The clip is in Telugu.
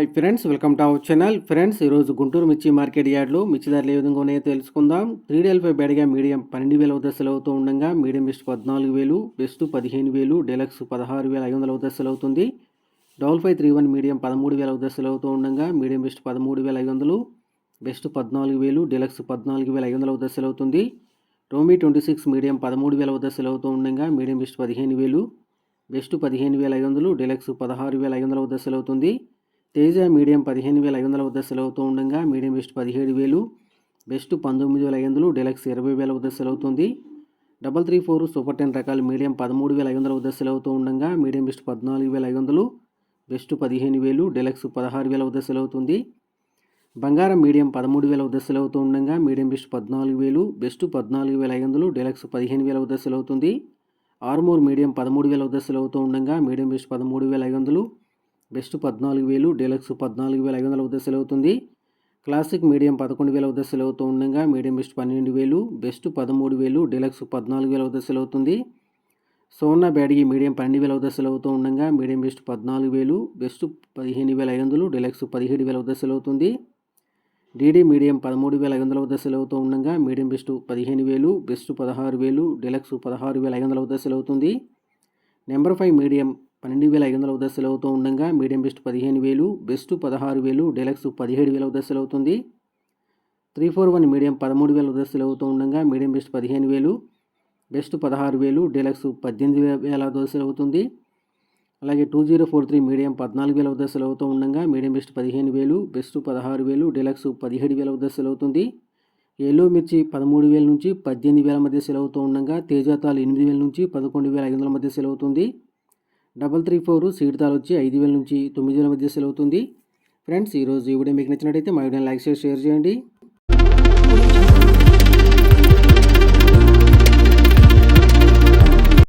Hi friends welcome to our channel friends ఈరోజు గుంటూరు మిర్చి మార్కెట్ యార్డ్లో మిర్చి ధరలు ఏ విధంగా ఉన్నాయో తెలుసుకుందాం. త్రీ డెల్ ఫైవ్ బేడగా మీడియం పన్నెండు వేల దశలు అవుతూ ఉండగా మీడియం బెస్ట్ పద్నాలుగు వేలు బెస్ట్ పదిహేను వేలు డెలక్స్ పదహారు వేల ఐదు వందల దశలు అవుతుంది double five three one medium పదమూడు వేల దశలు అవుతూ ఉండగా మీడియం బెస్ట్ పదమూడు వేల ఐదు వందలు బెస్ట్ పద్నాలుగు వేలు డెలక్స్ పద్నాలుగు వేల ఐదు వందల దశలు అవుతుంది రోమీ ట్వంటీ సిక్స్ మీడియం పదమూడు వేల దశలు అవుతూ ఉండగా మీడియం బెస్ట్ పదిహేను వేలు బెస్ట్ పదిహేను వేల ఐదు వందలు డెలక్స్ పదహారు వేల ఐదు వందల దశలు అవుతుంది తేజ మీడియం పదిహేను వేల ఐదు వందల దశలు అవుతూ ఉండగా మీడియం బెస్ట్ పదిహేడు వేలు బెస్ట్ పంతొమ్మిది వేల ఐదు వందలు డెలక్స్ ఇరవై వేల దశలు అవుతుంది double three four super ten రకాలు మీడియం పదమూడు వేల ఐదు వందల దశలు అవుతూ ఉండగా మీడియం బెస్ట్ పద్నాలుగు వేల ఐదు వందలు బెస్ట్ పదిహేను వేలు డెలక్స్ పదహారు వేల దశలు అవుతుంది బంగారం మీడియం పదమూడు వేల దశలు అవుతూ ఉండగా మీడియం బెస్ట్ పద్నాలుగు వేలు బెస్ట్ పద్నాలుగు వేల ఐదు వందలు డెలక్స్ పదిహేను వేల దశలు అవుతుంది ఆర్మూర్ మీడియం పదమూడు వేల దశలు అవుతూ ఉండగా మీడియం బెస్ట్ పదమూడు వేల ఐదు వందలు బెస్ట్ పద్నాలుగు వేలు డీలక్స్ పద్నాలుగు వేల ఐదు వందల ఉద్దెసలు సెలవుతుంది. క్లాసిక్ మీడియం పదకొండు వేల ఉద్దెసలు సెలవుతూ ఉండగా మీడియం బెస్ట్ పన్నెండు వేలు బెస్ట్ పదమూడు వేలు డీలక్స్ పద్నాలుగు వేల ఉద్దెసలు సెలవుతుంది. సోనా బ్యాడిగి మీడియం పన్నెండు వేల ఉద్దెసలు సెలవుతూ ఉండగా మీడియం బెస్ట్ పద్నాలుగు వేలు బెస్ట్ పదిహేను వేల ఐదు వందలు డీలక్స్ పదిహేడు వేల ఉద్దెసలు సెలవుతుంది. డీడీ మీడియం పదమూడు వేల ఐదు వందల ఉద్దెసలు సెలవుతూ ఉండగా మీడియం బెస్ట్ పదిహేను వేలు బెస్ట్ పదహారు వేలు డీలక్స్ పదహారు వేల ఐదు వందల ఉద్దెసలు సెలవుతుంది. నెంబర్ ఫైవ్ మీడియం పన్నెండు వేల ఐదు వందల దశలు అవుతూ ఉండగా మీడియం బెస్ట్ పదిహేను వేలు బెస్ట్ పదహారు వేలు డెలక్స్ పదిహేడు వేల దశలు అవుతుంది త్రీ ఫోర్ వన్ మీడియం పదమూడు వేల దశలు అవుతూ ఉండగా మీడియం బెస్ట్ పదిహేను వేలు బెస్ట్ పదహారు వేలు డెలక్స్ పద్దెనిమిది వేల దశలు అవుతుంది అలాగే two zero four three medium పద్నాలుగు వేల దశలు అవుతూ ఉండగా మీడియం బెస్ట్ పదిహేను వేలు బెస్ట్ పదహారు వేలు డెలక్స్ పదిహేడు వేల దశలు అవుతుంది ఎల్లో మిర్చి పదమూడు వేల నుంచి పద్దెనిమిది వేల మధ్య సెలవుతూ ఉండగా తేజాతాలు ఎనిమిది వేల నుంచి పదకొండు వేల ఐదు వందల మధ్య సెలవుతుంది. డబల్ త్రీ ఫోర్ సీడ్ తాలు వచ్చి ఐదు వేల నుంచి తొమ్మిది వేల మధ్య సెలవుతుంది. ఫ్రెండ్స్ ఈరోజు ఈ వీడియో మీకు నచ్చినట్టయితే మా వీడియోని లైక్ చేసి షేర్ చేయండి.